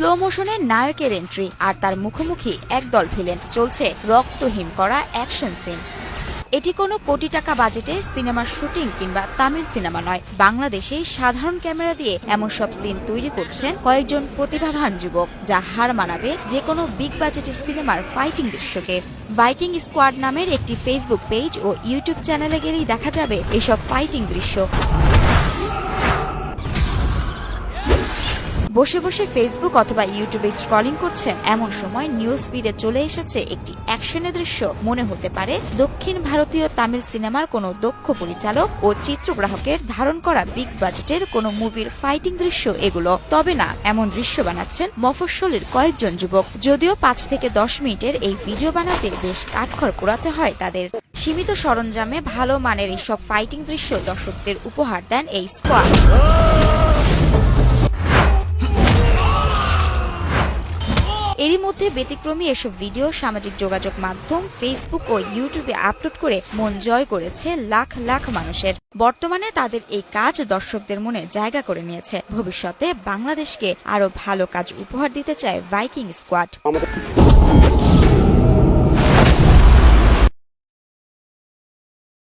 Slow মোশনে নায়কের entry আর তার মুখোমুখি একদল ভিলেন চলছে রক্তহীন করা অ্যাকশন সিন এটি কোনো কোটি টাকা বাজেটের সিনেমার শুটিং কিংবা তামিল সিনেমা নয়। বাংলাদেশে সাধারণ ক্যামেরা দিয়ে এমন সব সিন তৈরি করছেন কয়েকজন প্রতিভাবান যুবক, যা হার মানাবে যে কোনো বিগ বাজেটের সিনেমার ফাইটিং দৃশ্যকে। ভাইকিং স্কোয়াড নামের একটি ফেসবুক পেজ ও ইউটিউব চ্যানেলে গেলেই দেখা যাবে এসব ফাইটিং দৃশ্য। বসে বসে ফেসবুক অথবা ইউটিউবে স্ক্রলিং করছেন, এমন সময় নিউজ ফিডে চলে এসেছে একটি অ্যাকশনের দৃশ্য। মনে হতে পারে দক্ষিণ ভারতীয় তামিল সিনেমার কোনো দক্ষ পরিচালক ও চিত্রগ্রাহকের ধারণ করা বিগ বাজেটের কোনো মুভির ফাইটিং দৃশ্য এগুলো। তবে না, এমন দৃশ্য বানাচ্ছেন মফস্বলের কয়েকজন যুবক। যদিও পাঁচ থেকে দশ মিনিটের এই ভিডিও বানাতে বেশ কাঠখড় পোড়াতে হয় তাদের। সীমিত সরঞ্জামে ভালো মানের এইসব ফাইটিং দৃশ্য দর্শকদের উপহার দেন এই স্কোয়াড এরই মধ্যে ব্যতিক্রমী এসব ভিডিও সামাজিক যোগাযোগ মাধ্যম ফেসবুক ও ইউটিউবে আপলোড করে মন জয় করেছে লাখ লাখ মানুষের। বর্তমানে তাদের এই কাজ দর্শকদের মনে জায়গা করে নিয়েছে। ভবিষ্যতে বাংলাদেশকে আরও ভালো কাজ উপহার দিতে চায় ভাইকিং স্কোয়াড।